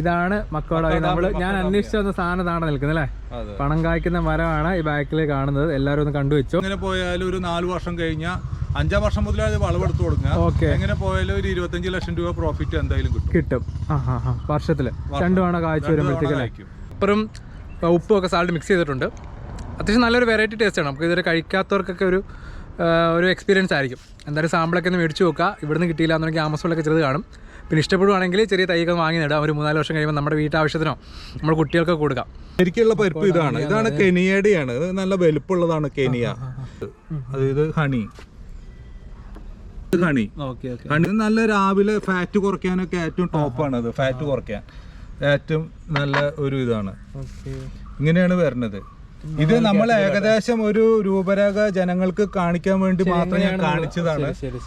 ഇതാണ് മക്കോടാമി നമ്മൾ ഞാൻ അന്വേഷിച്ച വന്ന സാധനം താണ നിൽക്കുന്നത് അല്ലേ? പണം കായ്ക്കുന്ന മരമാണ് ഈ ബാക്കിൽ കാണുന്നത്. എല്ലാവരും ഒന്ന് കണ്ടുവെച്ചു. ഇങ്ങനെ പോയാലും ഒരു നാല് വർഷം കഴിഞ്ഞ അഞ്ചാം വർഷം മുതലേ അത് വളവെടുത്ത് കൊടുക്കുക. ഓക്കെ. എങ്ങനെ പോയാലും ഒരു ഇരുപത്തഞ്ച് ലക്ഷം രൂപ പ്രോഫിറ്റ് എന്തായാലും കിട്ടും. കിട്ടും. ആ ഹാ ഹാ വർഷത്തിൽ രണ്ടു തവണ കാഴ്ച വരുമ്പോഴത്തേക്ക് ആ, ഉപ്പും ഒക്കെ സാൾട്ട് മിക്സ് ചെയ്തിട്ടുണ്ട്. അത്യാവശ്യം നല്ലൊരു വെറൈറ്റി ടേസ്റ്റ് ആണ്. നമുക്ക് ഇതുവരെ കഴിക്കാത്തവർക്കൊക്കെ ഒരു ഒരു എക്സ്പീരിയൻസ് ആയിരിക്കും. എന്തായാലും സാമ്പിളൊക്കെ ഒന്ന് മേടിച്ച് നോക്കുക. ഇവിടുന്ന് കിട്ടിയില്ല എന്നുണ്ടെങ്കിൽ ആമസോണിലൊക്കെ ചെറുത് കാണും. പിന്നെ ഇഷ്ടപ്പെടുവാണെങ്കിൽ ചെറിയ തൈകൾ വാങ്ങി നടാം ഒരു മൂന്നാൽ വർഷം കഴിയുമ്പോൾ നമ്മുടെ വീട്ടാവശ്യത്തിനോ നമ്മുടെ കുട്ടികൾക്ക് കൊടുക്കാം. ശരിക്കുള്ള പരിപ്പ് ഇതാണ്. ഇതാണ് കെനിയയുടെയാണ്. ഇത് നല്ല വലുപ്പമുള്ളതാണ് കെനിയ. അതായത് ഹണി. ഹണി. ഹണി നല്ല രാവിലെ ഫാറ്റ് കുറയ്ക്കാനൊക്കെ ഏറ്റവും ടോപ്പാണ് അത്. ഫാറ്റ് കുറയ്ക്കാൻ. ഏറ്റവും നല്ല ഒരു ഇതാണ്. ഇങ്ങനെയാണ് വരുന്നത്. ഇത് നമ്മൾ ഏകദേശം ഒരു രൂപരേഖ ജനങ്ങൾക്ക് കാണിക്കാൻ വേണ്ടി മാത്രം ഞാൻ കാണിച്ചതാണ്. ശരി.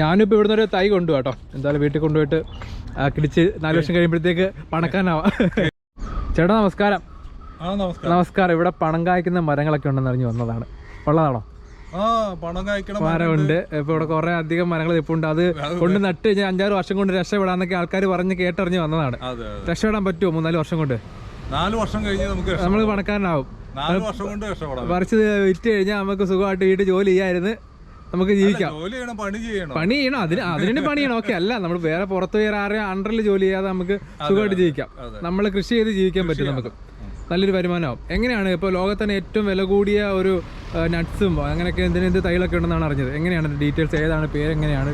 ഞാനിപ്പോൾ ഇവിടുന്ന് ഒരു തൈ കൊണ്ടു കേട്ടോ. എന്തായാലും വീട്ടിൽ കൊണ്ടുപോയിട്ട് കിടിച്ച് നാല് വർഷം കഴിയുമ്പോഴത്തേക്ക് പണക്കാനാവാം ചേട്ടാ നമസ്കാരം. നമസ്കാരം. ഇവിടെ പണം കായ്ക്കുന്ന മരങ്ങളൊക്കെ ഉണ്ടെന്ന് അറിഞ്ഞു വന്നതാണ്. ഉള്ളതാണോ? മരമുണ്ട്. ഇപ്പൊ ഇവിടെ കുറെ അധികം മരങ്ങൾ ഇപ്പൊ ഉണ്ട്. അത് കൊണ്ട് നട്ട് കഴിഞ്ഞാൽ അഞ്ചാറ് വർഷം കൊണ്ട് രക്ഷപ്പെടാന്നൊക്കെ ആൾക്കാർ പറഞ്ഞ് കേട്ടറിഞ്ഞ് വന്നതാണ്. രക്ഷപ്പെടാൻ പറ്റുമോ മൂന്നാൽ വർഷം കൊണ്ട്? നാല് വർഷം കഴിഞ്ഞ് നമുക്ക് നമ്മൾ പണക്കാരനാവും. നാല് വർഷം കൊണ്ട് രക്ഷപ്പെടാം. പറിച്ച് വിറ്റ് കഴിഞ്ഞാൽ നമുക്ക് സുഖമായിട്ട് വീട്ടിൽ ജോലി ചെയ്യായിരുന്നു. നമുക്ക് ജീവിക്കാം. ജോലി ചെയ്യണം പണി ചെയ്യണം. പണി ചെയ്യണം. അതിന് അതിന് പണി ചെയ്യണം. ഓക്കെ അല്ല നമ്മൾ വേറെ പുറത്ത് വേറെ ആരെയും അണ്ടറിൽ ജോലി ചെയ്യാതെ നമുക്ക് സുഖമായിട്ട് ജീവിക്കാം. നമ്മൾ കൃഷി ചെയ്ത് ജീവിക്കാൻ പറ്റും നമുക്ക്. നല്ലൊരു വരുമാനമാവും. എങ്ങനെയാണ് ഇപ്പോൾ ലോകത്തന്നെ ഏറ്റവും വില കൂടിയ ഒരു നട്ട്സും അങ്ങനെയൊക്കെ എന്തിനും എന്ത് തൈകളൊക്കെ ഉണ്ടെന്നാണ് അറിഞ്ഞത്? എങ്ങനെയാണ് ഡീറ്റെയിൽസ് ഏതാണ് പേര്? എങ്ങനെയാണ്?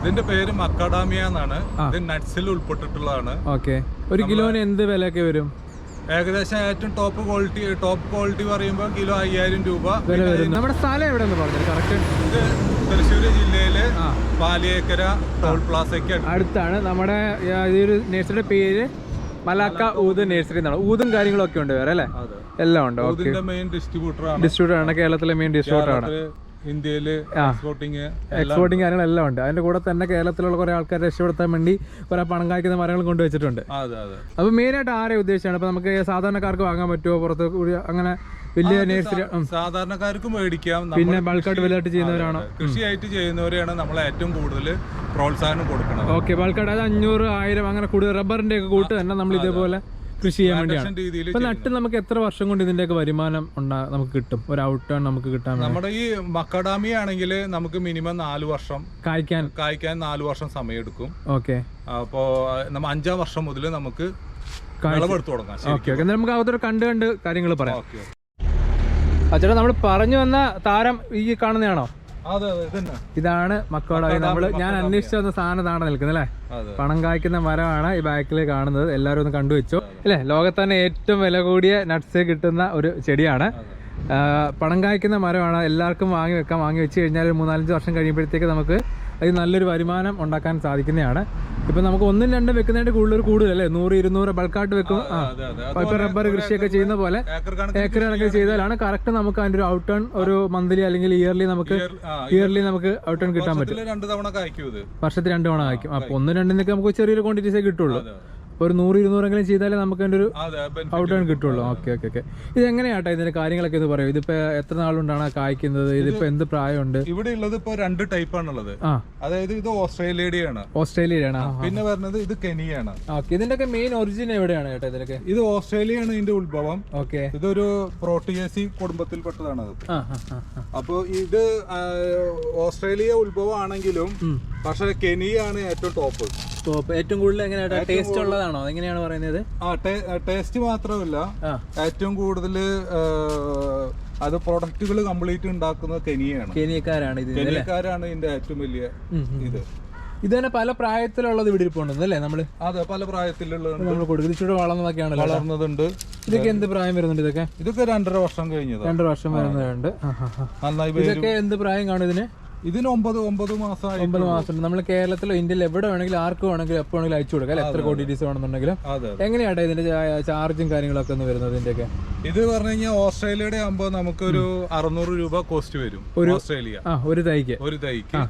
ഇതിന്റെ പേര് മക്കാഡാമിയ എന്നാണ്. ഇത് നട്സിൽ ഉൾപ്പെട്ടിട്ടുള്ളതാണ്. ഓക്കെ. ഒരു കിലോന് എന്ത് വിലയൊക്കെ വരും? ഏകദേശം ഏറ്റവും ടോപ്പ് ക്വാളിറ്റി ടോപ്പ് ക്വാളിറ്റി പറയുമ്പോൾ കിലോ അയ്യായിരം രൂപ. നമ്മുടെ സ്ഥലം എവിടെ പറഞ്ഞത്? കറക്റ്റ് ഇത് തൃശ്ശൂർ ജില്ലയിലെ പാലിയേക്കര ടോൾ പ്ലാസയ്ക്ക് അടുത്ത്. അടുത്താണ്. നമ്മുടെ ഇതൊരു ഈ ഒരു നഴ്സറിയുടെ പേര് മലാക്ക ഊത് നേഴ്സറി എന്നാണ്. ഊതും കാര്യങ്ങളൊക്കെ ഉണ്ട് വേറെ അല്ലേ? എല്ലാം ഉണ്ട്. മെയിൻ ഡിസ്ട്രിബ്യൂട്ടർ ആണ്. ഡിസ്ട്രിബ്യൂട്ടർ ആണ്. കേരളത്തിലെ മെയിൻ ഡിസ്ട്രിബ്യൂട്ടർ ആണ്. ഇന്ത്യയിൽ എക്സ്പോർട്ടിങ് എക്സ്പോർട്ടിങ് കാര്യങ്ങളെല്ലാം ഉണ്ട്. അതിന്റെ കൂടെ തന്നെ കേരളത്തിലുള്ള കുറെ ആൾക്കാരെ രക്ഷപ്പെടുത്താൻ വേണ്ടി കുറെ പണം കായ്ക്കുന്ന മരങ്ങൾ കൊണ്ടുവച്ചിട്ടുണ്ട്. അപ്പൊ മെയിൻ ആയിട്ട് ആരെ ഉദ്ദേശിച്ചാണ്? അപ്പൊ നമുക്ക് സാധാരണക്കാർക്ക് വാങ്ങാൻ പറ്റുമോ? പുറത്ത് കൂടി അങ്ങനെ വലിയ നഴ്സറി സാധാരണക്കാർക്ക് മേടിക്കാം. പിന്നെ ബൾക്കായിട്ട് വലുതായിട്ട് ചെയ്യുന്നവരാണോ? കൃഷിയായിട്ട് ചെയ്യുന്നവരെയാണ് നമ്മൾ ഏറ്റവും കൂടുതൽ പ്രോത്സാഹനം കൊടുക്കുന്നത്. ഓക്കെ ബൾക്കായിട്ട് അത് അഞ്ഞൂറ് ആയിരം അങ്ങനെ കൂടുതൽ റബ്ബറിന്റെ ഒക്കെ കൂട്ട് തന്നെ നമ്മൾ ഇതേപോലെ കൃഷി ചെയ്യാൻ വേണ്ടിയാണ്. ഇപ്പൊ നട്ട് നമുക്ക് എത്ര വർഷം കൊണ്ട് ഇതിന്റെയൊക്കെ വരുമാനം ഉണ്ടാ നമുക്ക് കിട്ടും? ഒരു ഔട്ട് ടേൺ നമുക്ക് കിട്ടാൻ നമ്മുടെ ഈ മക്കഡാമി ആണെങ്കിൽ നമുക്ക് മിനിമം നാല് വർഷം കായ്ക്കാൻ? കായ്ക്കാൻ നാല് വർഷം സമയമെടുക്കും. ഓക്കെ. അപ്പോ നമ്മ അഞ്ചാം വർഷം മുതൽ നമുക്ക്. വിളവെടുത്ത് തുടങ്ങാം ശരി. Okay okay. നമുക്ക് അകത്തൊരു കണ്ട് കണ്ട് കാര്യങ്ങൾ പറയാം. ഓക്കെ നമ്മൾ പറഞ്ഞു വന്ന താരം ഈ കാണുന്നതാണോ? ഇതാണ് മക്കോട. നമ്മൾ ഞാൻ അന്വേഷിച്ച വന്ന സാധനം താണ നിൽക്കുന്നത് അല്ലേ? പണം കായ്ക്കുന്ന മരമാണ് ഈ ബാക്കിൽ കാണുന്നത്. എല്ലാവരും ഒന്ന് കണ്ടുവച്ചു. അല്ലേ? ലോകത്തന്നെ ഏറ്റവും വില കൂടിയ നട്ട്സ് കിട്ടുന്ന ഒരു ചെടിയാണ്. പണം കായ്ക്കുന്ന മരമാണ് എല്ലാവർക്കും വാങ്ങി വെക്കാം. വാങ്ങി വെച്ച് കഴിഞ്ഞാൽ ഒരു മൂന്നാലഞ്ച് വർഷം കഴിയുമ്പോഴത്തേക്ക് നമുക്ക് അതിന് നല്ലൊരു വരുമാനം ഉണ്ടാക്കാൻ സാധിക്കുന്നതാണ്. ഇപ്പം നമുക്ക് ഒന്നും രണ്ടും വെക്കുന്നതിന്റെ കൂടുതൽ അല്ലേ നൂറ് ഇരുന്നൂറ് ബൾക്കായിട്ട് വെക്കും. ആ. ഇപ്പൊ റബ്ബർ കൃഷിയൊക്കെ ചെയ്യുന്ന പോലെ ഏക്കർ കണക്കിന് ചെയ്താലാണ് കറക്റ്റ് നമുക്ക് അതിന്റെ ഒരു ഔട്ട് ടേൺ ഒരു മന്ത്ലി അല്ലെങ്കിൽ ഇയർലി നമുക്ക് ഇയർലി നമുക്ക് ഔട്ട് ടേൺ കിട്ടാൻ പറ്റും. വർഷത്തിൽ രണ്ട് തവണ കായ്ക്കും. അപ്പം ഒന്നും രണ്ടിനൊക്കെ നമുക്ക് ചെറിയൊരു ക്വാണ്ടിറ്റീസേ കിട്ടുള്ളൂ. ഒരു നൂറ് ഇരുന്നൂറെങ്കിലും ചെയ്താലേ നമുക്ക് അതിന്റെ ഒരു ഔട്ട് ആണ് കിട്ടുള്ളൂ. ഓക്കെ ഓക്കെ ഓക്കെ ഇത് എങ്ങനെയാട്ടോ ഇതിന്റെ കാര്യങ്ങളൊക്കെ ഇത് പറയും ഇതിപ്പോ എത്ര നാളുകൊണ്ടാണ് കായ്ക്കുന്നത്? ഇതിപ്പോ എന്ത് പ്രായമുണ്ട്? ഇവിടെ ഉള്ളത് ഇപ്പൊ രണ്ട് ടൈപ്പ് ആണുള്ളത്. അതായത് ഇത് ഓസ്ട്രേലിയയുടെയാണ്. ഓസ്ട്രേലിയയാണ് പിന്നെ പറഞ്ഞത് ഇത് കെനിയാണ്. ഓക്കെ ഇതിന്റെ ഒക്കെ മെയിൻ ഒറിജിൻ എവിടെയാണ് കേട്ടോ ഇതിലൊക്കെ ഇത് ഓസ്ട്രേലിയയാണ് ഇതിന്റെ ഉത്ഭവം. ഓക്കെ ഇതൊരു പ്രോട്ടിയേസി കുടുംബത്തിൽപ്പെട്ടതാണ്. അപ്പൊ ഇത് ഓസ്ട്രേലിയ ഉത്ഭവം ആണെങ്കിലും പക്ഷെ കെനിയാണ് ഏറ്റവും ടോപ്പ് ടോപ്പ് ഏറ്റവും കൂടുതൽ എങ്ങനെയാ ടേസ്റ്റ് ഉള്ളതാണോ. എങ്ങനെയാണ് പറയുന്നത്? ആ ടേസ്റ്റ് മാത്രമല്ല ഏറ്റവും കൂടുതൽ അത് പ്രൊഡക്റ്റുകൾ കംപ്ലീറ്റ് ഉണ്ടാക്കുന്നത് കെനിയാണ് കെനിയക്കാരാണ് ഇത് കെനിയക്കാരാണ് ഇതിന്റെ ഏറ്റവും വലിയ. ഇത്. ഇത് തന്നെ പല പ്രായത്തിലുള്ളത് ഇവിടെ ഇരിപ്പുണ്ടെന്ന് അല്ലേ നമ്മൾ? അതെ പല പ്രായത്തിലുള്ളത് നമ്മൾ കൊടുക്കുന്നത് ഇച്ചിരി വളർന്നതൊക്കെയാണല്ലോ വളർന്നതുണ്ട്. ഇതൊക്കെ എന്ത് പ്രായം വരുന്നുണ്ട് ഇതൊക്കെ? ഇതൊക്കെ രണ്ടര വർഷം കഴിഞ്ഞത് രണ്ടര വർഷം വരുന്നതുണ്ട് ആ, ആ, ആ. നന്നായി വരും ഇതൊക്കെ എന്ത് പ്രായം കാണും ഇതിന്? ഇതിന് ഒമ്പത് ഒമ്പത് മാസം ഒമ്പത് മാസം നമ്മൾ കേരളത്തിലോ ഇന്ത്യയിൽ എവിടെ വേണമെങ്കിലും ആർക്ക് വേണമെങ്കിലും എപ്പോ വേണമെങ്കിലും അയച്ചു കൊടുക്കാം. എത്ര എത്ര ക്വാണ്ടിറ്റീസ് വേണമെന്നുണ്ടെങ്കിലും. അതെ എങ്ങനെയാട്ടെ ഇതിന്റെ ചാർജും കാര്യങ്ങളൊക്കെ ഒന്ന് വരുന്നത് ഇതിന്റെയൊക്കെ? ഇത് പറഞ്ഞു കഴിഞ്ഞാൽ ഓസ്ട്രേലിയയുടെ ആകുമ്പോൾ നമുക്കൊരു അറുന്നൂറ് രൂപ കോസ്റ്റ് വരും ഒരു ഓസ്ട്രേലിയ. ഒരു തൈക്ക്. ഒരു തൈക്ക്.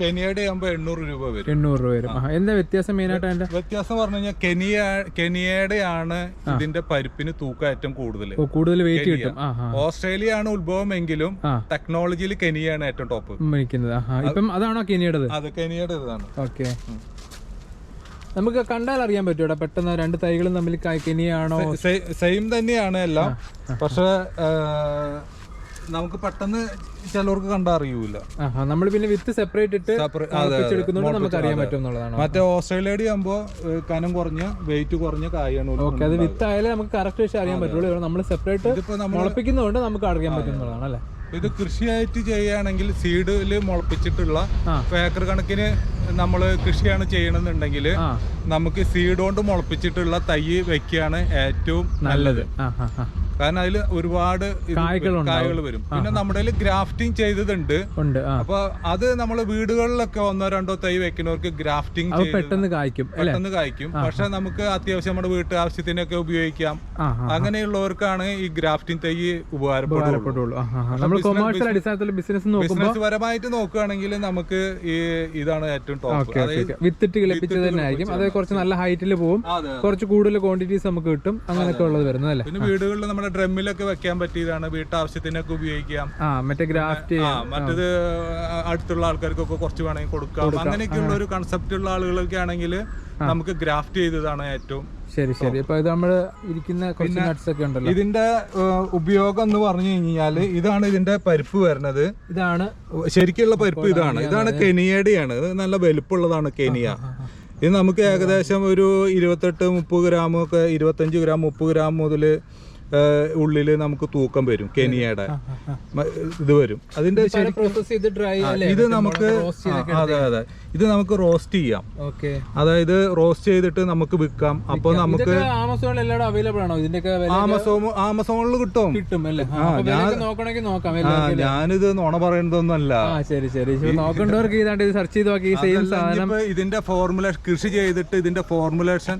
കെനിയയുടെ ആകുമ്പോൾ എണ്ണൂറ് രൂപ വരും. എണ്ണൂറ് രൂപ വരും. എന്താ വ്യത്യാസം മെയിൻ ആയിട്ട് അതിന്റെ വ്യത്യാസം പറഞ്ഞു കഴിഞ്ഞാൽ കെനിയ കെനിയയുടെ ആണ് ഇതിന്റെ പരിപ്പിന് തൂക്കം ഏറ്റവും കൂടുതൽ. കൂടുതൽ വെയിറ്റ് കിട്ടും. ഓസ്ട്രേലിയ ആണ് ഉത്ഭവം എങ്കിലും ടെക്നോളജിയിൽ കെനിയാണ് ഏറ്റവും ടോപ്പ് മേടിക്കുന്നത്. ഇപ്പം അതാണോ കെനിയുടെ അത് കെനിയുടെ ഇതാണ്. ഓക്കെ. നമുക്ക് കണ്ടാൽ അറിയാൻ പറ്റൂടാ പെട്ടെന്ന് രണ്ട് തൈകളും തമ്മിൽ കെനിയാണോ സെയിം തന്നെയാണ് എല്ലാം. പക്ഷെ നമുക്ക് പെട്ടെന്ന് ചിലവർക്ക് കണ്ടാ അറിയൂല. നമ്മൾ പിന്നെ വിത്ത് സെപ്പറേറ്റ് ഇട്ട് നമുക്ക് അറിയാൻ പറ്റും എന്നുള്ളതാണ് മറ്റേ ഓസ്ട്രേലിയയുടെ ആകുമ്പോ കനം കുറഞ്ഞ വെയിറ്റ് കുറഞ്ഞ കായാണ് ഒരു ഓക്കെ അത് വിത്ത് ആയാലേ നമുക്ക് കറക്റ്റ് പക്ഷേ അറിയാൻ പറ്റുള്ളൂ. നമ്മൾ സെപ്പറേറ്റ് മുളപ്പിക്കുന്നതുകൊണ്ട് നമുക്ക് അറിയാൻ പറ്റും എന്നുള്ളതാണ് അല്ലേ? ഇത് കൃഷിയായിട്ട് ചെയ്യുകയാണെങ്കിൽ സീഡിൽ മുളപ്പിച്ചിട്ടുള്ള. ഏക്കർ കണക്കിന് നമ്മൾ കൃഷിയാണ് ചെയ്യണമെന്നുണ്ടെങ്കിൽ നമുക്ക് സീഡ് കൊണ്ട് മുളപ്പിച്ചിട്ടുള്ള തൈ വെക്കുകയാണ് ഏറ്റവും നല്ലത്. കാരണം അതിൽ ഒരുപാട് കായകൾ വരും. പിന്നെ നമ്മുടെ ഗ്രാഫ്റ്റിംഗ് ചെയ്തതുണ്ട് അപ്പൊ അത് നമ്മൾ വീടുകളിലൊക്കെ ഒന്നോ രണ്ടോ തൈ വെക്കുന്നവർക്ക് ഗ്രാഫ്റ്റിംഗ് പെട്ടെന്ന് കായ്ക്കും പെട്ടെന്ന് കായ്ക്കും. പക്ഷെ നമുക്ക് അത്യാവശ്യം നമ്മുടെ വീട്ടു ആവശ്യത്തിനൊക്കെ ഉപയോഗിക്കാം അങ്ങനെയുള്ളവർക്കാണ് ഈ ഗ്രാഫ്റ്റിംഗ് തൈ ഉപകാരപ്പെടുള്ളൂ. നമ്മൾ ബിസിനസ് പരമായിട്ട് നോക്കുകയാണെങ്കിൽ നമുക്ക് ഈ ഇതാണ് ഏറ്റവും ടോപ്പ് വിത്തിട്ട് കിളിപ്പിച്ചത് തന്നെ ആയിരിക്കും. അത് കുറച്ച് നല്ല ഹൈറ്റിൽ പോകും കുറച്ച് കൂടുതൽ ക്വാണ്ടിറ്റീസ് നമുക്ക് കിട്ടും. അങ്ങനെയൊക്കെ ഉള്ളത് വരുന്നത് അല്ലേ? പിന്നെ വീടുകളിൽ നമ്മുടെ ഡ്രമ്മിലൊക്കെ വെക്കാൻ പറ്റിയതാണ് വീട്ടാവശ്യത്തിനൊക്കെ ഉപയോഗിക്കാം ആ മറ്റേ ഗ്രാഫ്റ്റ് ആ മറ്റത് അടുത്തുള്ള ആൾക്കാർക്കൊക്കെ കുറച്ച് വേണമെങ്കിൽ കൊടുക്കാം. അങ്ങനെയൊക്കെയുള്ള ഒരു കൺസെപ്റ്റ് ഉള്ള ആളുകളൊക്കെ ആണെങ്കിൽ നമുക്ക് ഗ്രാഫ്റ്റ് ചെയ്തതാണ് ഏറ്റവും ശരി ശരി. ഇപ്പൊ ഇത് നമ്മൾ ഇരിക്കുന്ന നട്ട്സ് ഒക്കെ ഉണ്ടല്ലോ. ഇതിന്റെ ഉപയോഗം എന്ന് പറഞ്ഞു കഴിഞ്ഞാൽ ഇതാണ് ഇതിന്റെ പരിപ്പ് വരുന്നത്. ഇതാണ് ശരിക്കുള്ള പരിപ്പ് ഇതാണ് ഇതാണ്. കെനിയയുടെയാണ്. ഇത് നല്ല വലുപ്പമുള്ളതാണ് കെനിയ. ഇത് നമുക്ക് ഏകദേശം ഒരു ഇരുപത്തെട്ട് മുപ്പത് ഗ്രാമൊക്കെ ഇരുപത്തഞ്ച് ഗ്രാം മുപ്പത് ഗ്രാം മുതൽ ഉള്ളിൽ നമുക്ക് തൂക്കം വരും കെനിയയുടെ ഇത് വരും. അതിന്റെ ഇത് നമുക്ക് അതെ അതെ. ഇത് നമുക്ക് റോസ്റ്റ് ചെയ്യാം. ഓക്കെ. അതായത് റോസ്റ്റ് ചെയ്തിട്ട് നമുക്ക് വിൽക്കാം. അപ്പൊ നമുക്ക് ആമസോൺ ആമസോണിൽ കിട്ടും. ഞാനിത് നുണ പറയുന്നതൊന്നല്ല നോക്കേണ്ടവർക്ക് ഇതാണ്ട് സെർച്ച് ചെയ്ത് നോക്കി ഈ സെയിം സാധനം. ഇതിന്റെ ഫോർമുലേഷൻ കൃഷി ചെയ്തിട്ട് ഇതിന്റെ ഫോർമുലേഷൻ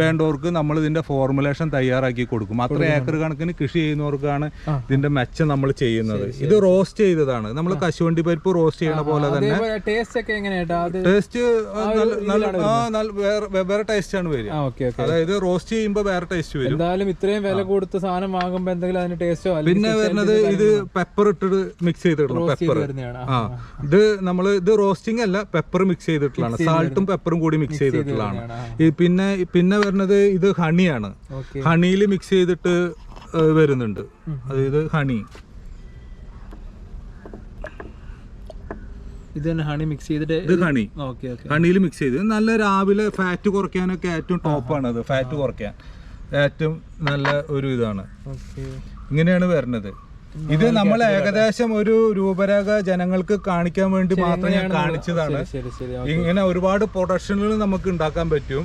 വേണ്ടവർക്ക് നമ്മൾ ഇതിന്റെ ഫോർമുലേഷൻ തയ്യാറാക്കി കൊടുക്കും. അത്ര ഏക്കർ കണക്കിന് കൃഷി ചെയ്യുന്നവർക്കാണ് ഇതിന്റെ മെച്ചം നമ്മൾ ചെയ്യുന്നത്. ഇത് റോസ്റ്റ് ചെയ്തതാണ്. നമ്മൾ കശുവണ്ടി പരിപ്പ് റോസ്റ്റ് ചെയ്യണ പോലെ തന്നെ. ടേസ്റ്റ് വേറെ ടേസ്റ്റ് ആണ് വരിക. അതായത് റോസ്റ്റ് ചെയ്യുമ്പോൾ വേറെ ടേസ്റ്റ് വരും. എന്തായാലും ഇത്രയും വില കൊടുത്ത് സാധനം വാങ്ങുമ്പോ എന്തെങ്കിലും അതിന് ടേസ്റ്റോ പിന്നെ വരുന്നത് ഇത് പെപ്പർ ഇട്ടിട്ട് മിക്സ് ചെയ്തിട്ടുള്ള പെപ്പർ ആ ഇത് നമ്മൾ ഇത് റോസ്റ്റിംഗ് അല്ല പെപ്പർ മിക്സ് ചെയ്തിട്ടുള്ളതാണ്. സാൾട്ടും പെപ്പറും കൂടി മിക്സ് ചെയ്തിട്ടുള്ളതാണ്. പിന്നെ പിന്നെ വരുന്നത് ഇത് ഹണിയാണ് ഹണിയിൽ മിക്സ് ചെയ്തിട്ട് വരുന്നുണ്ട്. അതായത് ഹണി. ഇത് തന്നെ ഹണി മിക്സ് ചെയ്തിട്ട് ഇത് ഹണി. ഹണിയിൽ മിക്സ് ചെയ്ത്. നല്ല രാവിലെ ഫാറ്റ് കുറയ്ക്കാനൊക്കെ ഏറ്റവും ടോപ്പാണ് അത്. ഫാറ്റ് കുറയ്ക്കാൻ. ഏറ്റവും നല്ല ഒരു ഇതാണ്. ഇങ്ങനെയാണ് വരുന്നത് ഇത് നമ്മൾ ഏകദേശം ഒരു രൂപരേഖ ജനങ്ങൾക്ക് കാണിക്കാൻ വേണ്ടി മാത്രം ഞാൻ കാണിച്ചതാണ്. ഇങ്ങനെ ഒരുപാട് പ്രൊഡക്ഷനുകൾ നമുക്ക് ഉണ്ടാക്കാൻ പറ്റും.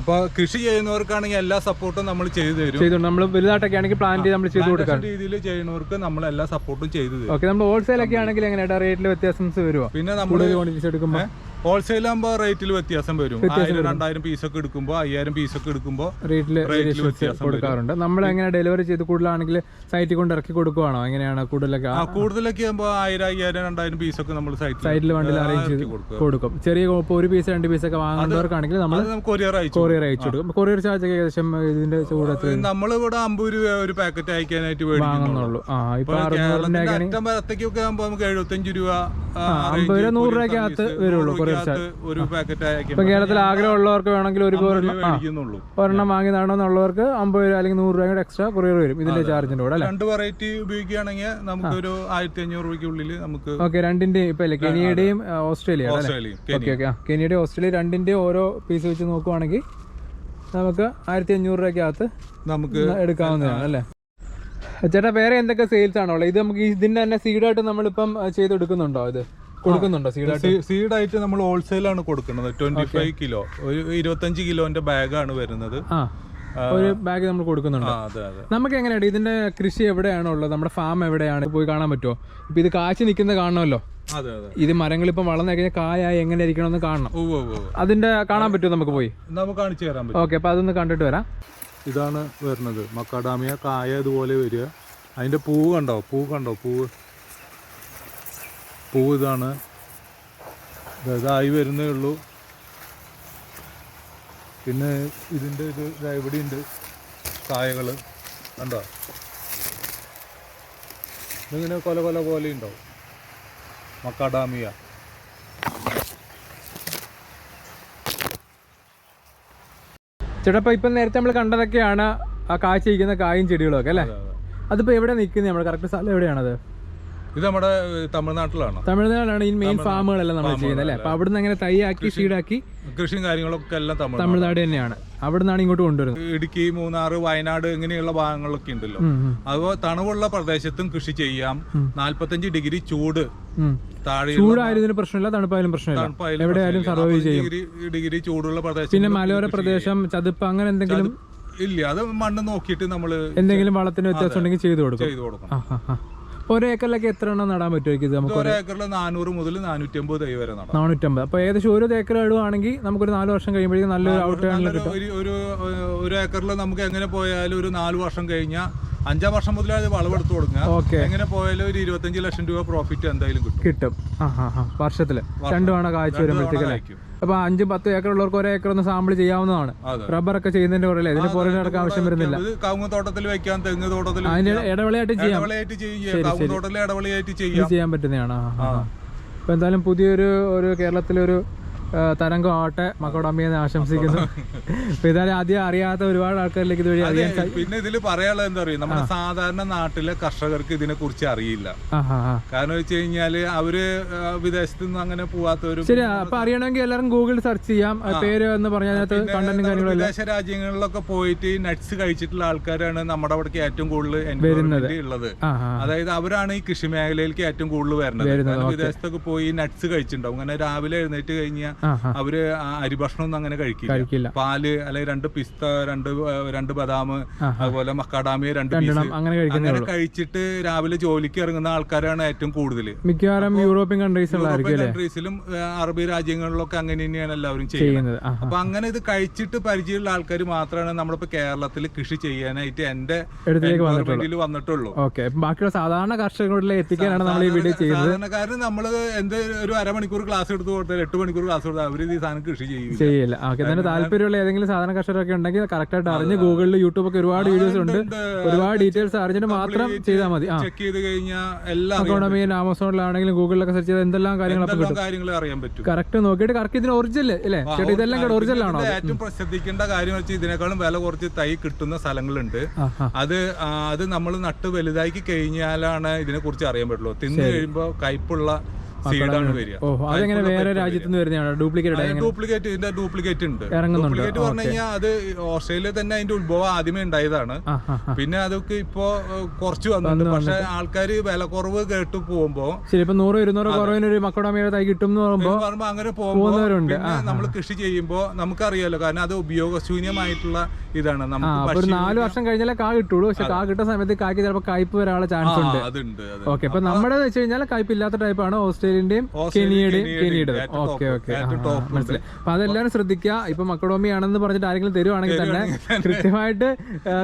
അപ്പൊ കൃഷി ചെയ്യുന്നവർക്കാണെങ്കിൽ എല്ലാ സപ്പോർട്ടും നമ്മൾ ചെയ്തു തരും. നമ്മൾ വലുതായിട്ടൊക്കെ ആണെങ്കിൽ പ്ലാൻ ചെയ്ത് നമ്മൾ ചെയ്തു കൊടുക്കാം. രീതിയിൽ ചെയ്യുന്നവർക്ക് നമ്മൾ എല്ലാ സപ്പോർട്ടും ചെയ്തു തരും. നമ്മൾ ഹോൾസെയിൽ ഒക്കെ ആണെങ്കിൽ എങ്ങനെയാ? റേറ്റിൽ വ്യത്യാസം വരുമോ? പിന്നെ നമ്മൾ എടുക്കുമ്പോൾ ഹോൾസെയിൽ ആകുമ്പോൾ റേറ്റിൽ വ്യത്യാസം വരും. ആയിരം പീസ് ഒക്കെ എടുക്കുമ്പോൾ അയ്യായിരം പീസൊക്കെ എടുക്കുമ്പോൾ റേറ്റിൽ റേറ്റിൽ വ്യത്യാസം കൊടുക്കാറുണ്ട്. നമ്മൾ എങ്ങനെ ഡെലിവറി ചെയ്ത് കൂടുതലാണെങ്കിൽ സൈറ്റിൽ കൊണ്ട് ഇറക്കി കൊടുക്കുവാണോ? എങ്ങനെയാണ് കൂടുതലൊക്കെ? കൂടുതലൊക്കെ ആകുമ്പോൾ ആയിരം അയ്യായിരം രണ്ടായിരം പീസൊക്കെ നമ്മൾ സൈറ്റിൽ വണ്ടിയിൽ അറേഞ്ച് ചെയ്ത് കൊടുക്കും. ചെറിയ ഇപ്പോൾ ഒരു പീസ് രണ്ട് പീസ് ഒക്കെ വാങ്ങുന്നവർക്കാണെങ്കിൽ നമ്മൾ കൊറിയർ അയച്ചു കൊറിയർ അയച്ചു കൊടുക്കും. കൊറിയർ ചാർജ് ഒക്കെ ഏകദേശം ഇതിന്റെ കൂടെ നമ്മളിവിടെ അമ്പത് രൂപ ഒരു പാക്കറ്റ് അയക്കാനായിട്ട് വാങ്ങുന്നുള്ളൂ. ആ ഇപ്പൊ അറുന്നൂറിന്റെ അറ്റം വരത്തേക്കൊക്കെ ആകുമ്പോൾ നമുക്ക് എഴുപത്തഞ്ച് രൂപ അമ്പത് രൂപ നൂറ് രൂപയ്ക്കകത്ത് വരുള്ളൂ. ഒരു പാക്കറ്റ് ഇപ്പൊ കേരളത്തിൽ ആഗ്രഹമുള്ളവർക്ക് വേണമെങ്കിൽ ഒരു ഒരെണ്ണം ആ മേടിക്കുന്നുള്ളൂ. ഒരെണ്ണം വാങ്ങി നടണമെന്നുള്ളവർക്ക് അമ്പത് രൂപ അല്ലെങ്കിൽ നൂറ് രൂപ കൂടെ എക്സ്ട്രാ കൊറിയർ വരും ഇതിന്റെ ചാർജിന്റെ കൂടെ അല്ലേ? രണ്ട് വെറൈറ്റി ഉപയോഗിക്കുകയാണെങ്കിൽ നമുക്കൊരു ആയിരത്തി അഞ്ഞൂറ് രൂപയ്ക്കുള്ളിൽ നമുക്ക് ഓക്കെ രണ്ടിന്റെയും ഇപ്പൊ അല്ലേ? കെനിയയുടെയും ആ, ഓസ്ട്രേലിയയുടെ അല്ലേ? ഓസ്ട്രേലിയയും ഓക്കെ ഓക്കെ. ആ കെനിയുടെ ഓസ്ട്രേലിയ രണ്ടിന്റെ ഓരോ പീസ് വെച്ച് നോക്കുവാണെങ്കിൽ നമുക്ക് ആയിരത്തി അഞ്ഞൂറ് രൂപയ്ക്കകത്ത് നമുക്ക് എടുക്കാവുന്നതാണ് അല്ലേ? ചേട്ടാ വേറെ എന്തൊക്കെ സെയിൽസ് ആണോ ഉള്ളത് ഇത് നമുക്ക് ഇതിന്റെ തന്നെ സീഡായിട്ട് നമ്മളിപ്പം ആ, ചെയ്തെടുക്കുന്നുണ്ടോ ഇത്? കൊടുക്കുന്നുണ്ടോ? സീഡ് സീഡായിട്ട് നമ്മൾ ഹോൾസെയിലാണ് കൊടുക്കുന്നത്. Twenty five kilo. ഒരു ഇരുപത്തഞ്ച് കിലോന്റെ ബാഗാണ് വരുന്നത്. ഒരു ബാഗ് നമ്മൾ കൊടുക്കുന്നുണ്ട്. നമുക്ക് എങ്ങനെയാണ് ഇതിന്റെ കൃഷി എവിടെയാണോ ഉള്ളത്? നമ്മുടെ ഫാം എവിടെയാണ്? പോയി കാണാൻ പറ്റുമോ? ഇപ്പൊ ഇത് കാച്ചി നിൽക്കുന്ന കാണണമല്ലോ? ഇത് മരങ്ങൾ ഇപ്പം വളർന്നു കഴിഞ്ഞാൽ കായായി എങ്ങനെ ഇരിക്കണം എന്ന് കാണണം അതിന്റെ കാണാൻ പറ്റുമോ നമുക്ക് പോയി? നമുക്ക് കാണിച്ചു തരാൻ പറ്റും. ഓക്കെ അപ്പൊ അതൊന്ന് കണ്ടിട്ട് വരാം. ഇതാണ് വരുന്നത്. മക്കാഡാമിയ കായ ഇതുപോലെ വരിക. അതിന്റെ പൂവ് കണ്ടോ? പൂവ് കണ്ടോ? പൂവ് പൂവ് ഇതാണ് ഇത് ഇതായി വരുന്നേ ഉള്ളൂ. പിന്നെ ഇതിന്റെ ഒരു ഇതാ ഇവിടെയുണ്ട് കായകൾ. കണ്ടോ? ഇതിങ്ങനെ കൊല കൊല പോലെ ഉണ്ടാവും. മക്കാഡാമിയ. ചേട്ടാ ഇപ്പൊ നേരത്തെ നമ്മൾ കണ്ടതൊക്കെയാണ് ആ കാഴ്ചയിരിക്കുന്ന കായും ചെടികളൊക്കെ അല്ലേ? അതിപ്പോൾ എവിടെ നിൽക്കുന്നത് നമ്മൾ? കറക്റ്റ് സ്ഥലം എവിടെയാണത്? ഇത് നമ്മുടെ തമിഴ്നാട്ടിലാണ്. തമിഴ്നാട്ടിലാണ് തമിഴ്നാടാണ് ഈ മെയിൻ ഫാമുകളെല്ലാം നമ്മൾ ചെയ്യുന്നത് അല്ലേ? അപ്പൊ അവിടുന്ന് അങ്ങനെ തൈയാക്കി സീഡാക്കി കൃഷിയും കാര്യങ്ങളൊക്കെ എല്ലാം തമിഴ്നാട് തന്നെയാണ്. അവിടെ നിന്നാണ് ഇങ്ങോട്ട് കൊണ്ടുവരുന്നത്. ഇടുക്കി മൂന്നാർ വയനാട് ഇങ്ങനെയുള്ള ഭാഗങ്ങളൊക്കെ ഉണ്ടല്ലോ. അതുപോലെ തണുവുള്ള പ്രദേശത്തും കൃഷി ചെയ്യാം. നാല്പത്തഞ്ച് ഡിഗ്രി ചൂട് ഇതിന് പ്രശ്നമില്ല തണുപ്പായാലും പ്രശ്നമില്ല. എവിടെയായാലും സർവൈവ് ചെയ്യും. ഡിഗ്രി ഡിഗ്രി ചൂടുള്ള പ്രദേശം പിന്നെ മലയോര പ്രദേശം ചതുപ്പ് അങ്ങനെ എന്തെങ്കിലും ഇല്ല അത് മണ്ണ് നോക്കിയിട്ട് നമ്മൾ എന്തെങ്കിലും വളത്തിന് വ്യത്യാസം ഉണ്ടെങ്കിൽ ചെയ്തു കൊടുക്കും. ചെയ്തു കൊടുക്കണം. ആ, ആ, ആ. അപ്പൊ ഒരു ഏക്കറിലൊക്കെ എത്ര എണ്ണം നടാൻ പറ്റുമായിരിക്കും നമുക്ക് ഒരു ഏക്കറിൽ നാനൂറ് മുതൽ നാനൂറ്റി അമ്പത് തൈ വരെ നടാം. നാനൂറ്റമ്പത്. അപ്പൊ ഏകദേശം ഒരു ഏക്കർ ഇടുവാണെങ്കിൽ നമുക്കൊരു നാല് വർഷം കഴിയുമ്പോഴേക്കും നല്ലൊരു ഔട്ട് നല്ലൊരു ഒരു ഒരു ഏക്കറിൽ നമുക്ക് എങ്ങനെ പോയാലും ഒരു നാല് വർഷം കഴിഞ്ഞാൽ അഞ്ചാം വർഷം മുതൽ അത് വളവെടുത്ത് കൊടുക്കുക ഓക്കെ. എങ്ങനെ പോയാലും ഒരു ഇരുപത്തഞ്ച് ലക്ഷം രൂപ പ്രോഫിറ്റ് എന്തായാലും കിട്ടും. കിട്ടും. ആ ആ വർഷത്തിൽ. രണ്ടു തവണ കാഴ്ച വരുമ്പോഴത്തേക്കും അപ്പൊ അഞ്ചും പത്തും ഏക്കർ ഉള്ളവർക്ക് ഒരേ ഏക്കർ ഒന്ന് സാമ്പിൾ ചെയ്യാവുന്നതാണ്. റബ്ബർ ഒക്കെ ചെയ്യുന്നതിന്റെ കുറയില്ലേ ഇതിന് പുറകെ നടക്കാൻ ആവശ്യം വരുന്നില്ല കവുങ്ങ് തോട്ടത്തിൽ വെക്കാം തെങ്ങ് തോട്ടത്തിൽ അതിന്റെ ഇടവേളയായിട്ട് ചെയ്യാം. കവുങ്ങ് തോട്ടത്തിൽ ഇടവളയായിട്ട് ചെയ്യാം. ചെയ്യാൻ പറ്റുന്നതാണ്. അപ്പൊ എന്തായാലും പുതിയൊരു ഒരു കേരളത്തിലൊരു തരംഗം ആവട്ടെ മക്കോടമ്മയെന്ന് ആശംസിക്കുന്നു. അപ്പൊ ഇതായാലും ആദ്യം അറിയാത്ത ഒരുപാട് ആൾക്കാരിലേക്ക് ഇതുവഴി അറിയാൻ പിന്നെ ഇതിൽ പറയാനുള്ളത് എന്താ പറയുക നമ്മുടെ സാധാരണ നാട്ടിലെ കർഷകർക്ക് ഇതിനെ കുറിച്ച് അറിയില്ല കാരണം വെച്ച് കഴിഞ്ഞാൽ അവർ വിദേശത്തു നിന്ന് അങ്ങനെ പോവാത്തവരും ശരി അപ്പൊ അറിയണമെങ്കിൽ എല്ലാവരും ഗൂഗിളിൽ സെർച്ച് ചെയ്യാം. പേര് എന്ന് പറഞ്ഞാൽ കണ്ടന്റും കാര്യങ്ങളും വിദേശ രാജ്യങ്ങളിലൊക്കെ പോയിട്ട് ഈ നട്സ് കഴിച്ചിട്ടുള്ള ആൾക്കാരാണ് നമ്മുടെ അവിടേക്ക് ഏറ്റവും കൂടുതൽ ഉള്ളത്. അതായത് അവരാണ് ഈ കൃഷി മേഖലയിലേക്ക് ഏറ്റവും കൂടുതൽ വരുന്നത്. വിദേശത്തൊക്കെ പോയി നട്സ് കഴിച്ചിട്ടുണ്ടാവും. അങ്ങനെ രാവിലെ എഴുന്നേറ്റ് കഴിഞ്ഞാൽ അവർ അരിഭക്ഷണം ഒന്നും അങ്ങനെ കഴിക്കില്ല. പാൽ അല്ലെങ്കിൽ രണ്ട് പിസ്ത രണ്ട് രണ്ട് ബദാം അതുപോലെ മക്കാഡാമിയ രണ്ട് അങ്ങനെ കഴിച്ചിട്ട് രാവിലെ ജോലിക്ക് ഇറങ്ങുന്ന ആൾക്കാരാണ് ഏറ്റവും കൂടുതൽ മിക്കവാറും യൂറോപ്യൻ കൺട്രീസിലും അറബി രാജ്യങ്ങളിലൊക്കെ അങ്ങനെ തന്നെയാണ് എല്ലാവരും ചെയ്യുന്നത്. അപ്പൊ അങ്ങനെ ഇത് കഴിച്ചിട്ട് പരിചയമുള്ള ആൾക്കാർ മാത്രമാണ് നമ്മളിപ്പോ കേരളത്തിൽ കൃഷി ചെയ്യാനായിട്ട് എന്റെ വന്നിട്ടുള്ളൂ. ബാക്കിയുള്ള സാധാരണ കർഷകരിലെ എത്തിക്കാനാണ് നമ്മൾ ഈ വീഡിയോ ചെയ്യുന്നത്. കാരണം നമ്മൾ എന്ത് ഒരു അരമണിക്കൂർ ക്ലാസ് എടുത്ത് കൊടുത്താൽ എട്ട് മണിക്കൂർ ക്ലാസ് കൊടുത്താൽ അവർ ഈ സാധനം കൃഷി ചെയ്യും ചെയ്യില്ല. ഓക്കെ തന്നെ താല്പര്യമുള്ള ഏതെങ്കിലും സാധാരണ കർഷകരൊക്കെ ഉണ്ടെങ്കിൽ കറക്റ്റ് ആയിട്ട് അറിഞ്ഞ് ഗൂഗിളിൽ യൂട്യൂബ് ഒക്കെ ഒരുപാട് വീഡിയോസ് ഉണ്ട്. ഒരുപാട് ഡീറ്റെയിൽസ് അറിഞ്ഞിട്ട് മാത്രം ചെയ്താൽ മതി. ചെക്ക് ചെയ്ത് കഴിഞ്ഞാൽ എല്ലാം എക്കോണമിയിൽ ആമസോണിലാണെങ്കിലും ഗൂഗിളിലൊക്കെ സെർച്ച് ചെയ്താൽ എന്തെല്ലാം കാര്യങ്ങളൊക്കെ കാര്യങ്ങൾ അറിയാൻ പറ്റും. കറക്റ്റ് നോക്കിയിട്ട് കറക്റ്റ് ഇതിന് ഒറിജിനൽ അല്ലേ? ചേട്ടാ ഇതെല്ലാം കൂടെ ഒറിജിനൽ ആണോ ഏറ്റവും ശ്രദ്ധിക്കേണ്ട കാര്യം വെച്ചാൽ ഇതിനേക്കാളും വില കുറച്ച് തൈ കിട്ടുന്ന സ്ഥലങ്ങളുണ്ട്. അത് അത് നമ്മൾ നട്ട് വലുതാക്കി കഴിഞ്ഞാലാണ് ഇതിനെ കുറിച്ച് അറിയാൻ പറ്റുള്ളൂ. തിന്നു കഴിയുമ്പോൾ കയ്പുള്ള സീഡാണ് വരിക. ഓ അതെങ്ങനെ വേറെ രാജ്യത്ത് നിന്ന് വരുന്നതാണ്? ഡ്യൂപ്ലിക്കേറ്റ് ഡ്യൂപ്ലിക്കേറ്റ് ഇതിന്റെ ഡ്യൂപ്ലിക്കേറ്റ് ഉണ്ട്. ഡ്യൂപ്ലിക്കേറ്റ് പറഞ്ഞു കഴിഞ്ഞാൽ അത് ഓസ്ട്രേലിയ തന്നെ അതിന്റെ ഉത്ഭവം ആദ്യമേ ഉണ്ടായതാണ്. പിന്നെ അതൊക്കെ ഇപ്പോ കുറച്ച് വന്നിട്ടുണ്ട് പക്ഷെ ആൾക്കാർ വില കുറവ് കേട്ട് പോകുമ്പോ ശരി ഇപ്പൊ നൂറോ ഇരുന്നൂറോ കുറവിന് ഒരു മക്കോടമയുടെ തൈ കിട്ടും എന്ന് പറയുമ്പോൾ അങ്ങനെ പോകുന്നവരുണ്ട്. നമ്മൾ കൃഷി ചെയ്യുമ്പോ നമുക്കറിയാലോ കാരണം അത് ഉപയോഗശൂന്യമായിട്ടുള്ള ഇതാണ്. നമുക്ക് നാല് വർഷം കഴിഞ്ഞാലേ കാ കിട്ടുള്ളൂ. പക്ഷെ കാ കിട്ടുന്ന സമയത്ത് കായ്ക്ക് ചിലപ്പോൾ കായ്പ് വരാനുള്ള ചാൻസ് ഉണ്ട് ഓക്കെ അപ്പൊ നമ്മുടെ വെച്ച് കഴിഞ്ഞാൽ കയ്പ് ഇല്ലാത്ത ടൈപ്പാണ് ഓസ്ട്രേലിയന്റെയും ഓസ്ട്രേലിയ, കെനിയുടെയും കെനിയുടെയും ഓക്കെ ഓക്കെ. മനസ്സിലായി. അപ്പൊ അതെല്ലാവരും ശ്രദ്ധിക്കുക. ഇപ്പൊ മക്കഡോമി ആണെന്ന് പറഞ്ഞിട്ട് ആരെങ്കിലും തരുവാണെങ്കിൽ തന്നെ കൃത്യമായിട്ട്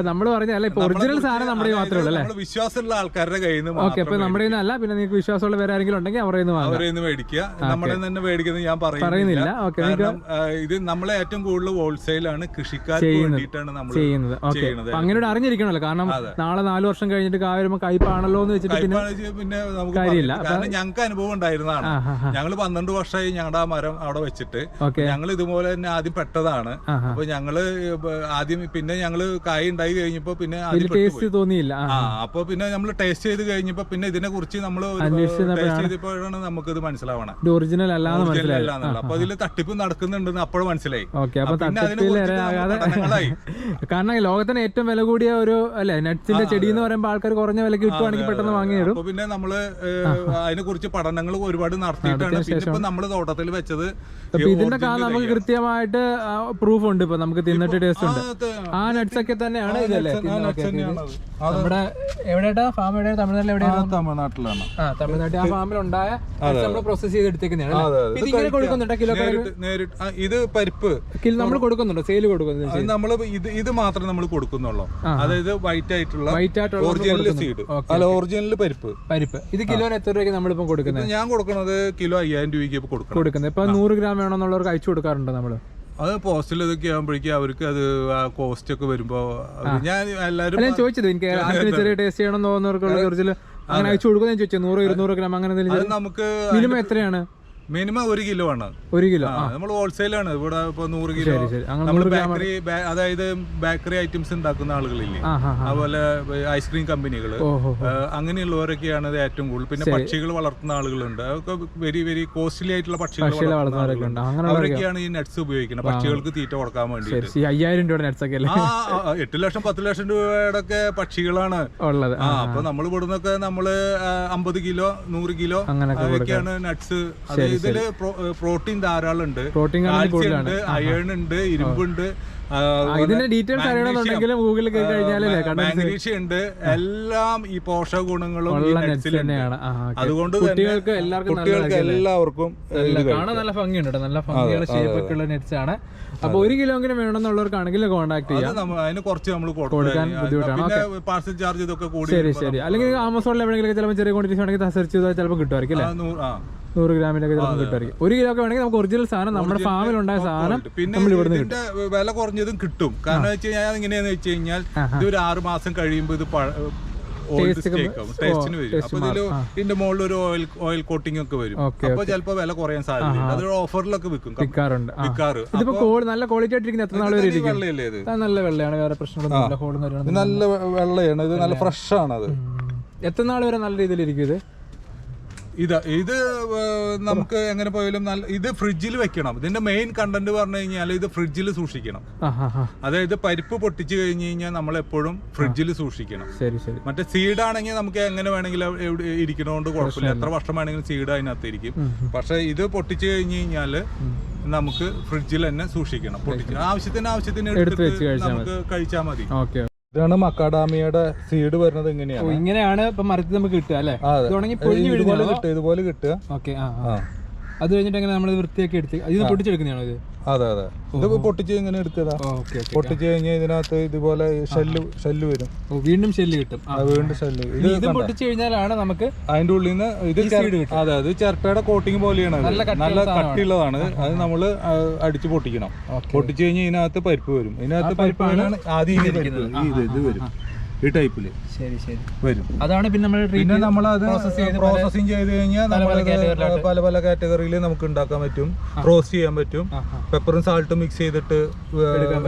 നമ്മൾ പറഞ്ഞ അല്ല ഇപ്പൊ ഒറിജിനൽ സാധനം നമ്മുടെ മാത്രമേ ഉള്ളൂ അല്ലെ? വിശ്വാസമുള്ള ആൾക്കാരുടെ കയ്യിൽ നിന്ന് ഓക്കെ അപ്പൊ നമ്മുടെ അല്ല പിന്നെ നിങ്ങൾക്ക് വിശ്വാസമുള്ള വേറെ ആരെങ്കിലും ഉണ്ടെങ്കിൽ അവരെ നിന്ന് മേടിക്കുക. നമ്മുടെ തന്നെ മേടിക്കുന്നത് ഞാൻ പറയുന്നില്ല. ഓക്കെ ഇത് നമ്മളെ ഏറ്റവും കൂടുതൽ ഹോൾസെയിലാണ് കൃഷിക്കാർക്ക് വേണ്ടിയിട്ടാണ് നമ്മൾ ചെയ്യുന്നത്. ഓക്കെ. അങ്ങനെ അറിഞ്ഞിരിക്കണല്ലോ. കാരണം നാളെ നാല് വർഷം കഴിഞ്ഞിട്ട് കാ വരുമ്പോൾ കയ്പാണല്ലോ എന്ന് വെച്ചിട്ട് പിന്നെ കാര്യമില്ല. ഞങ്ങൾക്ക് അനുഭവം ഉണ്ടായിരുന്നതാണ്. ആ ഞങ്ങൾ പന്ത്രണ്ട് വർഷമായി ഞങ്ങളുടെ ആ മരം അവിടെ വെച്ചിട്ട് ഞങ്ങൾ ഇതുപോലെ തന്നെ ആദ്യം പെട്ടതാണ്. അപ്പൊ ഞങ്ങൾ ആദ്യം പിന്നെ ഞങ്ങൾ കായ് ഉണ്ടായി കഴിഞ്ഞപ്പോ പിന്നെ ടേസ്റ്റ് തോന്നിയില്ല. അപ്പൊ പിന്നെ നമ്മൾ ടേസ്റ്റ് ചെയ്ത് കഴിഞ്ഞപ്പോ പിന്നെ ഇതിനെ കുറിച്ച് നമ്മൾ ടേസ്റ്റ് ചെയ്തപ്പോഴാണ് ഇത് മനസ്സിലാവണം. ഒറിജിനൽ അല്ലാന്ന് അപ്പൊ ഇതിൽ തട്ടിപ്പ് നടക്കുന്നുണ്ടെന്ന് അപ്പോഴും മനസ്സിലായി. പിന്നെ അതിനെ നമുക്ക്. കാരണം ലോകത്തിന് ഏറ്റവും വില കൂടിയ ഒരു അല്ലെ നട്സിന്റെ ചെടി എന്ന് പറയുമ്പോൾ ആൾക്കാർ കുറഞ്ഞ വിലക്ക് കിട്ടുവാണെങ്കിൽ പെട്ടെന്ന് അപ്പൊ പിന്നെ നമ്മൾ അതിനെ കുറിച്ച് പഠനങ്ങൾ ഒരുപാട് നടത്തിയിട്ടാണ് പിന്നെ ഇപ്പൊ നമ്മൾ തോട്ടത്തിൽ വെച്ചത്. ഇതിന്റെ കാലം നമുക്ക് കൃത്യമായിട്ട് പ്രൂഫ് ഉണ്ട് ഇപ്പൊ നമുക്ക് തിന്നിട്ട് ടേസ്റ്റ് ഉണ്ട്. ആ നട്സ് ഒക്കെ തന്നെയാണ് ഇതല്ലേ നമ്മുടെ എവിടെയാ ഫാം എവിടെ തമിഴ്നാട്ടിൽ എവിടെയാണ് തമിഴ്നാട്ടിലാണ്. ആ തമിഴ്നാട്ടിൽ ആ ഫാമിൽ ഉണ്ടായ നമ്മൾ പ്രോസസ് ചെയ്ത് എടുത്തേക്കുന്നതാണ് ഇത് ഇങ്ങനെ കൊടുക്കുന്നുണ്ടോ കിലോ നേരിട്ട് ഇത് പരിപ്പ്. നമ്മൾ കൊടുക്കുന്നുണ്ടോ? സെയിൽ കൊടുക്കുന്നുണ്ട്? നമ്മൾ ഇത് ഇത് മാത്രമേ നമ്മൾ കൊടുക്കുന്നുള്ളൂ. അതായത് വൈറ്റ് ആയിട്ടുള്ള വൈറ്റ് ആയിട്ടുള്ള ഒറിജിനൽ സീഡ് അല്ല ഒറിജിനൽ പരിപ്പ്. പരിപ്പ്. ഇത് കിലോന് എത്ര രൂപയ്ക്ക് നമ്മളിപ്പം കൊടുക്കുന്നത്? ഞാൻ കൊടുക്കുന്നത് കിലോ അയ്യായിരം രൂപയ്ക്ക് കൊടുക്കണം. കൊടുക്കുന്നത്. ഇപ്പൊ നൂറ് ഗ്രാം വേണമെന്നുള്ളവർക്ക് അയച്ചു കൊടുക്കാറുണ്ട് നമ്മൾ? അത് പോസ്റ്റിൽ ഇതൊക്കെ ആകുമ്പോഴേക്കും അവർക്ക് അത് ആ കോസ്റ്റ് ഒക്കെ വരുമ്പോ ഞാൻ എല്ലാവരും ഞാൻ ചോദിച്ചത് എനിക്ക് ആർക്കും ചെറിയ ടേസ്റ്റ് ചെയ്യണം തോന്നുന്നവർക്കുള്ള ഒറിജിനൽ അങ്ങനെ അയച്ചു കൊടുക്കുന്നത് ഞാൻ ചോദിച്ചത് നൂറ് ഇരുന്നൂറ് ഗ്രാം അങ്ങനെ എന്തെങ്കിലും നമുക്ക് മിനിമം എത്രയാണ്? മിനിമം ഒരു കിലോ ആണ്. ഒരു കിലോ നമ്മൾ ഹോൾസെയിലാണ് ഇവിടെ ഇപ്പൊ നൂറ് കിലോ. നമ്മൾ ബേക്കറി അതായത് ബേക്കറി ഐറ്റംസ് ഉണ്ടാക്കുന്ന ആളുകളില്ലേ? അതുപോലെ ഐസ്ക്രീം കമ്പനികൾ അങ്ങനെയുള്ളവരൊക്കെയാണ് ഇത് ഏറ്റവും കൂടുതൽ. പിന്നെ പക്ഷികൾ വളർത്തുന്ന ആളുകളുണ്ട്. അതൊക്കെ വെരി വെരി കോസ്റ്റ്ലി ആയിട്ടുള്ള പക്ഷികൾ അവരൊക്കെയാണ് ഈ നെറ്റ്സ് ഉപയോഗിക്കുന്നത്. പക്ഷികൾക്ക് തീറ്റ കൊടുക്കാൻ വേണ്ടി അയ്യായിരം രൂപയുടെ നെറ്റ്സ് ഒക്കെ എട്ട് ലക്ഷം പത്ത് ലക്ഷം രൂപയുടെ ഒക്കെ പക്ഷികളാണ്. ഉള്ളത്. ആ അപ്പൊ നമ്മൾ ഇവിടുന്നൊക്കെ നമ്മൾ അമ്പത് കിലോ നൂറ് കിലോ അങ്ങനെയൊക്കെയാണ് നെറ്റ്സ് അത് ഇതിൽ പ്രോട്ടീൻ ധാരാളം ഉണ്ട് പ്രോട്ടീൻ ഉണ്ട് അയൺ ഉണ്ട് ഇരുമ്പുണ്ട് ഇതിന്റെ ഡീറ്റെയിൽസ് അറിയണമെന്നുണ്ടെങ്കിലും ഗൂഗിളിൽ കയറി മാഗ്നീഷ്യം ഉണ്ട്. എല്ലാം ഈ പോഷക ഗുണങ്ങളും തന്നെയാണ്. അതുകൊണ്ട് കുട്ടികൾക്ക് എല്ലാവർക്കും കുട്ടികൾക്ക് എല്ലാവർക്കും കാണാൻ നല്ല ഭംഗിയുണ്ട് നല്ല ഭംഗിയുള്ള ഷേപ്പ് ഒക്കെ ഉള്ള നെറ്റ്സ് ആണ് അപ്പൊ ഒരു കിലോങ്കിലും വേണമെന്നുള്ളവർക്കാണെങ്കിൽ കോൺടാക്ട് ചെയ്യാം. അതിന് കുറച്ച് നമ്മൾ കൊടുക്കാൻ ബുദ്ധിമുട്ടാണ്. പാർസൽ ചാർജ് ഇതൊക്കെ കൂടി ശരി ശരി. അല്ലെങ്കിൽ ആമസോണിൽ എവിടെയെങ്കിലും ചിലപ്പോൾ ചെറിയ ക്വാണ്ടിറ്റീസ് ആണെങ്കിൽ സെർച്ച് ചെയ്താൽ ചിലപ്പോൾ കിട്ടുമായിരിക്കും അല്ലേ? നൂറ്- ഗ്രാമിലൊക്കെ ചിലപ്പോൾ കിട്ടുമായിരിക്കും. ഒരു കിലോ ഒക്കെ വേണമെങ്കിൽ നമുക്ക് ഒറിജിനൽ സാധനം നമ്മുടെ ഫാമിൽ ഉണ്ടായ സാധനം പിന്നെ നമ്മൾ ഇവിടുന്ന് വില കുറഞ്ഞതും കിട്ടും. കാരണം വെച്ച് കഴിഞ്ഞാൽ എങ്ങനെയാന്ന് വെച്ച് കഴിഞ്ഞാൽ ഇത് ഒരു ആറ് മാസം കഴിയുമ്പോൾ ഇത് ടേസ്റ്റിന് വരും. അപ്പൊ ഇതിന്റെ മുകളിൽ ഒരു ഓയിൽ ഓയിൽ കോട്ടിംഗ് ഒക്കെ വരും. അപ്പൊ ചിലപ്പോ വില കുറയാൻ സാധ്യതയുണ്ട്. അത് ഓഫറിലൊക്കെ വിൽക്കും. വിൽക്കാറുണ്ട്. വിൽക്കാറ്. ഇതിപ്പോ നല്ല ക്വാളിറ്റി ആയിട്ടിരിക്കുന്ന എത്ര നാൾ വരെ വെള്ളയല്ലേ ഇത്? നല്ല വെള്ളയാണ്. വേറെ പ്രശ്നങ്ങളൊന്നും ഹോളും ഇത് നല്ല വെള്ളയാണ്. ഇത് നല്ല ഫ്രഷ് ആണ് അത് എത്ര നാൾ വരെ നല്ല രീതിയിൽ ഇരിക്കും ഇത്? ഇത് ഇത് നമുക്ക് എങ്ങനെ പോയാലും നല്ല ഇത് ഫ്രിഡ്ജിൽ വെക്കണം. ഇതിന്റെ മെയിൻ കണ്ടന്റ് പറഞ്ഞു കഴിഞ്ഞാൽ ഇത് ഫ്രിഡ്ജിൽ സൂക്ഷിക്കണം. അതായത് പരിപ്പ് പൊട്ടിച്ചു കഴിഞ്ഞു കഴിഞ്ഞാൽ നമ്മൾ എപ്പോഴും ഫ്രിഡ്ജിൽ സൂക്ഷിക്കണം. ശരി ശരി. മറ്റേ സീഡ് ആണെങ്കിൽ നമുക്ക് എങ്ങനെ വേണമെങ്കിലും ഇരിക്കണോണ്ട് കുഴപ്പമില്ല. എത്ര വർഷം വേണമെങ്കിലും സീഡ് അതിനകത്ത് ഇരിക്കും പക്ഷെ ഇത് പൊട്ടിച്ചു കഴിഞ്ഞു കഴിഞ്ഞാൽ നമുക്ക് ഫ്രിഡ്ജിൽ തന്നെ സൂക്ഷിക്കണം. പൊട്ടിച്ച് ആവശ്യത്തിന് ആവശ്യത്തിന് എടുത്ത് നമുക്ക് കഴിച്ചാൽ മതി. ഓക്കെ ഇതാണ് മക്കാഡാമിയുടെ സീഡ് വരുന്നത് ഇങ്ങനെയാണ്. ഇങ്ങനെയാണ് ഇപ്പൊ മരത്തിൽ നമുക്ക് കിട്ടുക അല്ലേ? ഇതുപോലെ കിട്ടുക ഇതുപോലെ കിട്ടുക. ഓക്കെ അത് കഴിഞ്ഞിട്ട് എങ്ങനെ നമ്മൾ വൃത്തിയാക്കി എടുത്ത് ഇത് പൊട്ടിച്ചെടുക്കുന്നതാണോ ഇത്? അതെ അതെ. ഇത് പൊട്ടിച്ച് ഇങ്ങനെ എടുക്കുക പൊട്ടിച്ച് കഴിഞ്ഞാൽ ഇതിനകത്ത് ഇതുപോലെ ഷെല്ല് ഷെല്ല് വരും. വീണ്ടും ഷെല്ല് കിട്ടും. വീണ്ടും ഷെല്ല്. ഇത് പൊട്ടിച്ച് കഴിഞ്ഞാലാണ് നമുക്ക് അതിന്റെ ഉള്ളിൽ നിന്ന് ഇത് അതെ അത് ചിരട്ടയുടെ കോട്ടിങ് പോലെയാണ് നല്ല. കട്ടിയുള്ളതാണ്. അത് നമ്മൾ അടിച്ച് പൊട്ടിക്കണം. പൊട്ടിച്ച് കഴിഞ്ഞാൽ ഇതിനകത്ത് പരിപ്പ് വരും. ഇതിനകത്ത് പരിപ്പാണ് ആദ്യം ഇത് വരും. ഈ ടൈപ്പിൽ ശരി ശരി. വരും. അതാണ് പിന്നെ നമ്മൾ പിന്നെ process ചെയ്ത് പ്രോസസ്സിങ് ചെയ്ത് കഴിഞ്ഞാൽ പല പല കാറ്റഗറിയിൽ നമുക്ക് ഉണ്ടാക്കാൻ പറ്റും. റോസ്റ്റ് ചെയ്യാൻ പറ്റും. പെപ്പറും സാൾട്ടും മിക്സ് ചെയ്തിട്ട്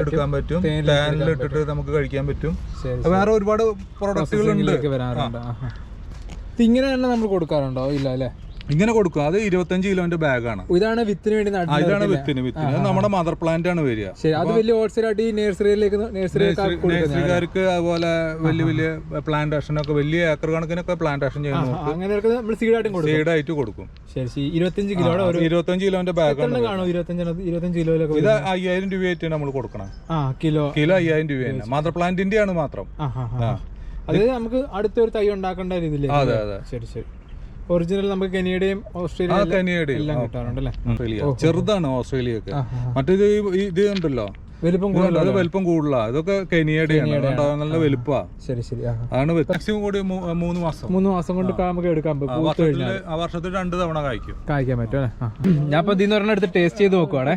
എടുക്കാൻ പറ്റും. പാനിൽ ഇട്ടിട്ട് നമുക്ക് കഴിക്കാൻ പറ്റും. വേറെ ഒരുപാട് പ്രോഡക്റ്റുകൾ ഉണ്ട് ഇങ്ങനെ തന്നെ നമ്മൾ കൊടുക്കാറുണ്ടോ? ഇല്ല അല്ലേ? ഇങ്ങനെ കൊടുക്കും. അത് ഇരുപത്തഞ്ച് കിലോന്റെ ബാഗാണ്. ഇതാണ് വിത്തിന് വേണ്ടി ഇതാണ് വിത്തിന് വിത്തിന്. നമ്മുടെ മദർ പ്ലാന്റ് ആണ് വരിക. അത് വലിയ ഹോൾസെയിലായിട്ട് ഈ നഴ്സറിയിലേക്ക് നേഴ്സറിക്കാർക്ക് അതുപോലെ വലിയ വലിയ പ്ലാന്റേഷൻ ഒക്കെ വലിയ ഏക്കർ കണക്കിനൊക്കെ പ്ലാന്റേഷൻ ചെയ്യുന്നു. അങ്ങനെ നമ്മൾ സീഡായിട്ടും കൊടുക്കും. ഇരുപത്തഞ്ച് കിലോ ഇരുപത്തഞ്ച് കിലോന്റെ ബാഗാണ് ഇരുപത്തഞ്ച് കിലോയിലൊക്കെ ഇത് അയ്യായിരം രൂപയായിട്ട് നമ്മൾ കൊടുക്കണം. കിലോ. കിലോ അയ്യായിരം രൂപയാണ് മദർ പ്ലാന്റിന്റെ ആണ് മാത്രം. അത് നമുക്ക് അടുത്തൊരു തൈ ഉണ്ടാക്കേണ്ട രീതിയിലേക്ക് അതെ അതെ. ശരി ശരി. ഒറിജിനൽ നമുക്ക് കനേഡയും ഓസ്ട്രേലിയ എല്ലാം കിട്ടാറുണ്ട് ഓസ്ട്രേലിയ. ചെറുതാണ് ഓസ്ട്രേലിയ ഒക്കെ. മറ്റേത് ഇത് ഉണ്ടല്ലോ. വലിപ്പം കൂടുതലാണ് കണ്ടോ? അത് വലിപ്പം കൂടുതലാ. ഇതൊക്കെ കനിയയുടെയാണ് കണ്ടോ? നല്ല വലുപ്പാ. ശരി ശരി. ആണ് അതാണ് മാക്സിമം കൂടി മൂന്ന് മാസം. മൂന്ന് മാസം കൊണ്ട് നമുക്ക് എടുക്കാൻ പറ്റും. വർഷത്തിൽ രണ്ട് തവണ കായ്ക്കും. കായ്ക്കാൻ പറ്റും ഞാൻ ഇപ്പൊ ഇതിന്ന് ഒരെണ്ണം എടുത്ത് ടേസ്റ്റ് ചെയ്ത് നോക്കുവാണേ.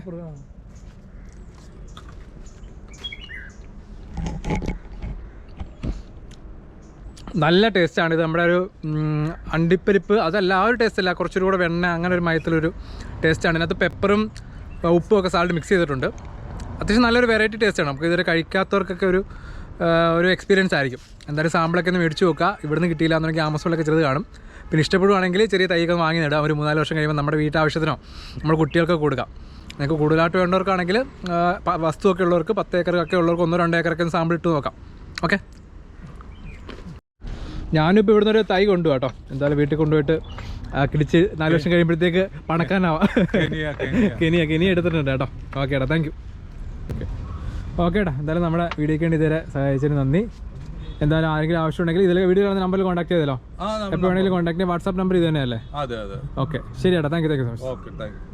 നല്ല ടേസ്റ്റാണ് ഇത് നമ്മുടെ ഒരു അണ്ടിപ്പരിപ്പ് അതല്ല ആ ഒരു ടേസ്റ്റ് അല്ല. കുറച്ചും കൂടെ വെണ്ണ അങ്ങനെ ഒരു മയത്തിലൊരു ടേസ്റ്റാണ് ഇതിനകത്ത് പെപ്പറും ഉപ്പും ഒക്കെ സാൾട്ട് മിക്സ് ചെയ്തിട്ടുണ്ട്. അത്യാവശ്യം നല്ലൊരു വെറൈറ്റി ടേസ്റ്റാണ് നമുക്ക് ഇതുവരെ കഴിക്കാത്തവർക്കൊക്കെ ഒരു ഒരു എക്സ്പീരിയൻസ് ആയിരിക്കും. എന്തായാലും സാമ്പിളൊക്കെ ഒന്ന് മേടിച്ച് നോക്കുക. ഇവിടുന്ന് കിട്ടിയില്ല എന്നുണ്ടെങ്കിൽ ആമസോണിലൊക്കെ ചെറുത് കാണും പിന്നെ ഇഷ്ടപ്പെടുവാണെങ്കിൽ ചെറിയ തൈകൾ വാങ്ങി നേടാം ഒരു മൂന്നാൽ വർഷം കഴിയുമ്പോൾ നമ്മുടെ വീട്ടാവശ്യത്തിനോ നമ്മുടെ കുട്ടികൾക്ക് കൊടുക്കാം. നിങ്ങൾക്ക് കൂടുതലായിട്ട് വേണ്ടവർക്കാണെങ്കിൽ വസ്തുവൊക്കെ ഉള്ളവർക്ക് പത്ത് ഏക്കറൊക്കെ ഉള്ളവർക്ക് ഒന്നോ രണ്ടോ ഏക്കറൊക്കെ സാമ്പിൾ ഇട്ട് നോക്കാം. ഓക്കെ ഞാനിപ്പോൾ ഇവിടുന്ന് ഒരു തൈ കൊണ്ടു കേട്ടോ. എന്തായാലും വീട്ടിൽ കൊണ്ടുപോയിട്ട് ആ, കിടിച്ച് നാല് വർഷം കഴിയുമ്പോഴത്തേക്ക് പണക്കാനാവാം കെനിയ കെനിയ. എടുത്തിട്ടുണ്ട് കേട്ടോ. ഓക്കെ ഏട്ടാ താങ്ക് യു ഓക്കെ ഓക്കെ ഏട്ടാ എന്തായാലും നമ്മുടെ വീഡിയോക്ക് വേണ്ടി ഇതുവരെ സഹായിച്ചതിന് നന്ദി. എന്തായാലും ആരെങ്കിലും ആവശ്യമുണ്ടെങ്കിൽ ഇതിലെ വീഡിയോ കാണുന്ന നമ്പറിൽ കോൺടാക്ട് ചെയ്തല്ലോ എപ്പോൾ വേണമെങ്കിലും കോൺടാക്ട് വാട്സാപ്പ് നമ്പർ ഇത് തന്നെയല്ലേ? ഓക്കെ ശരി ഏട്ടാ thank you thank you so much okay thank you